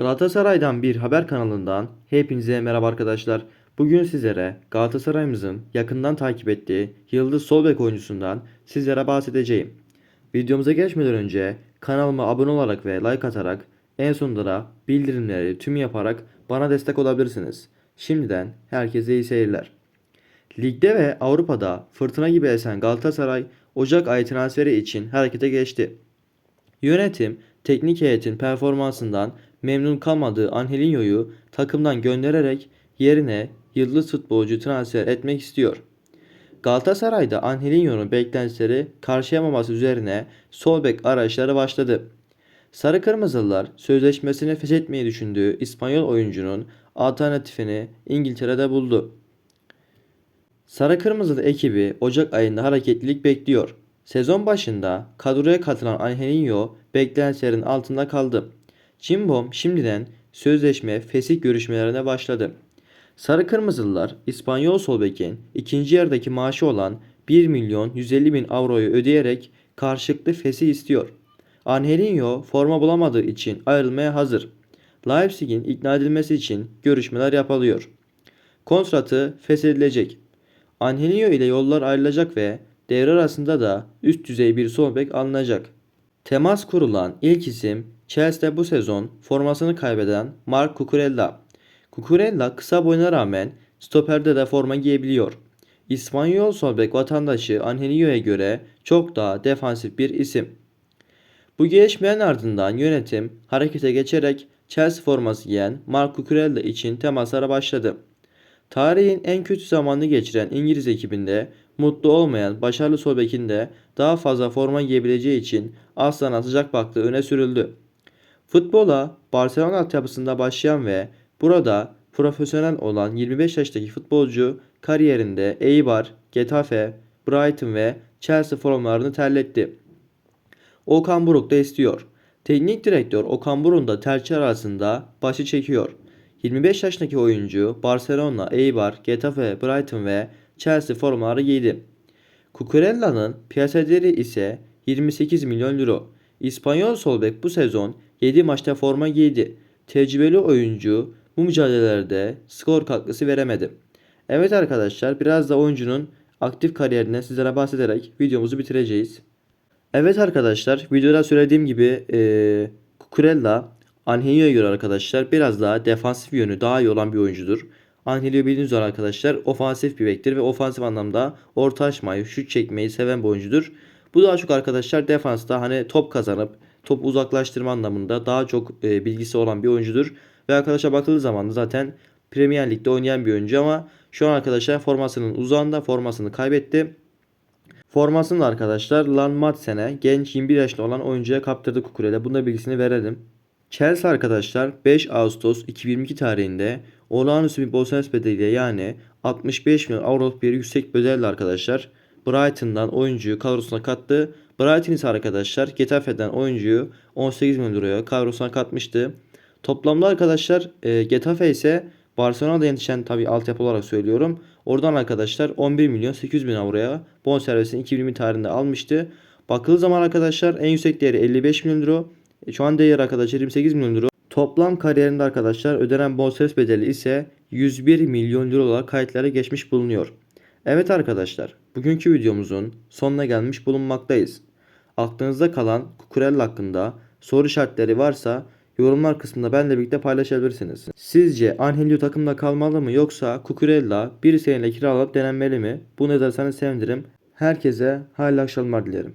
Galatasaray'dan bir haber kanalından hepinize merhaba arkadaşlar. Bugün sizlere Galatasaray'ımızın yakından takip ettiği Yıldız Sol Bek oyuncusundan sizlere bahsedeceğim. Videomuza geçmeden önce kanalıma abone olarak ve like atarak en sonunda da bildirimleri tüm yaparak bana destek olabilirsiniz. Şimdiden herkese iyi seyirler. Ligde ve Avrupa'da fırtına gibi esen Galatasaray Ocak ayı transferi için harekete geçti. Yönetim teknik heyetin performansından memnun kalmadığı Angelinho'yu takımdan göndererek yerine yıldız futbolcu transfer etmek istiyor. Galatasaray'da Angelinho'nun beklentileri karşılayamaması üzerine sol bek arayışları başladı. Sarı Kırmızılılar sözleşmesini feshetmeyi düşündüğü İspanyol oyuncunun alternatifini İngiltere'de buldu. Sarı Kırmızılı ekibi Ocak ayında hareketlilik bekliyor. Sezon başında kadroya katılan Angelinho beklentilerin altında kaldı. Cimbom şimdiden sözleşme fesih görüşmelerine başladı. Sarı Kırmızılılar İspanyol sol bekin ikinci yarıdaki maaşı olan 1 milyon 150 bin avroyu ödeyerek karşılıklı fesih istiyor. Angelinho forma bulamadığı için ayrılmaya hazır. Leipzig'in ikna edilmesi için görüşmeler yapılıyor. Kontratı feshedilecek. Angelinho ile yollar ayrılacak ve devre arasında da üst düzey bir sol bek alınacak. Temas kurulan ilk isim Chelsea'de bu sezon formasını kaybeden Marc Cucurella. Cucurella kısa boyuna rağmen stoperde de forma giyebiliyor. İspanyol sol bek vatandaşı Angelinho'ya göre çok daha defansif bir isim. Bu gelişmenin ardından yönetim harekete geçerek Chelsea forması giyen Marc Cucurella için temaslara başladı. Tarihin en kötü zamanını geçiren İngiliz ekibinde mutlu olmayan başarılı sol bekin de daha fazla forma giyebileceği için Aslan'a sıcak baktığı öne sürüldü. Futbola Barcelona altyapısında başlayan ve burada profesyonel olan 25 yaşındaki futbolcu kariyerinde Eibar, Getafe, Brighton ve Chelsea formalarını terletti. Okan Buruk da istiyor. Teknik direktör Okan Buruk'un da tercih arasında başı çekiyor. 25 yaşındaki oyuncu Barcelona, Eibar, Getafe, Brighton ve Chelsea formaları giydi. Cucurella'nın piyasa değeri ise 28 milyon euro. İspanyol sol bek bu sezon 7 maçta forma giydi. Tecrübeli oyuncu bu mücadelelerde skor katkısı veremedi. Evet arkadaşlar biraz da oyuncunun aktif kariyerinden sizlere bahsederek videomuzu bitireceğiz. Evet arkadaşlar videoda söylediğim gibi eee Cucurella Angelino'ya göre arkadaşlar biraz daha defansif yönü daha iyi olan bir oyuncudur. Angelino bildiğiniz üzere arkadaşlar ofansif bir bektir ve ofansif anlamda orta açmayı, şut çekmeyi seven bir oyuncudur. Bu daha çok arkadaşlar defansta hani top kazanıp top uzaklaştırma anlamında daha çok e, bilgisi olan bir oyuncudur. Ve arkadaşlar bakıldığı zaman da zaten Premier Lig'de oynayan bir oyuncu ama şu an arkadaşlar formasının uzağında formasını kaybetti. Formasını da arkadaşlar Lan Madsen'e genç 21 yaşında olan oyuncuya kaptırdı Kukurele. Bunda bilgisini verelim. Chelsea arkadaşlar 5 Ağustos 2022 tarihinde olağanüstü bir bonservis bedeliyle yani 65 milyon avroluk bir yüksek bedelle arkadaşlar Brighton'dan oyuncuyu kadrosuna kattı. Brighton ise arkadaşlar Getafe'den oyuncuyu 18 milyon euroya kadrosuna katmıştı. Toplamda arkadaşlar e, Getafe ise Barcelona'da yetişen tabi altyapı olarak söylüyorum. Oradan arkadaşlar 11 milyon 800 bin avroya bonservisini 2020 tarihinde almıştı. Bakıldığı zaman arkadaşlar en yüksek değeri 55 milyon euro. E, Şu an değer arkadaşlar 28 milyon euro. Toplam kariyerinde arkadaşlar ödenen bonservis bedeli ise 101 milyon euro olarak kayıtlara geçmiş bulunuyor. Evet arkadaşlar bugünkü videomuzun sonuna gelmiş bulunmaktayız. Aklınızda kalan Kukurella hakkında soru işaretleri varsa yorumlar kısmında benimle birlikte paylaşabilirsiniz. Sizce Angelio takımda kalmalı mı yoksa Kukurella bir seneyle kiralanıp denenmeli mi? Bunu yazarsanız sevinirim. Herkese hayırlı akşamlar dilerim.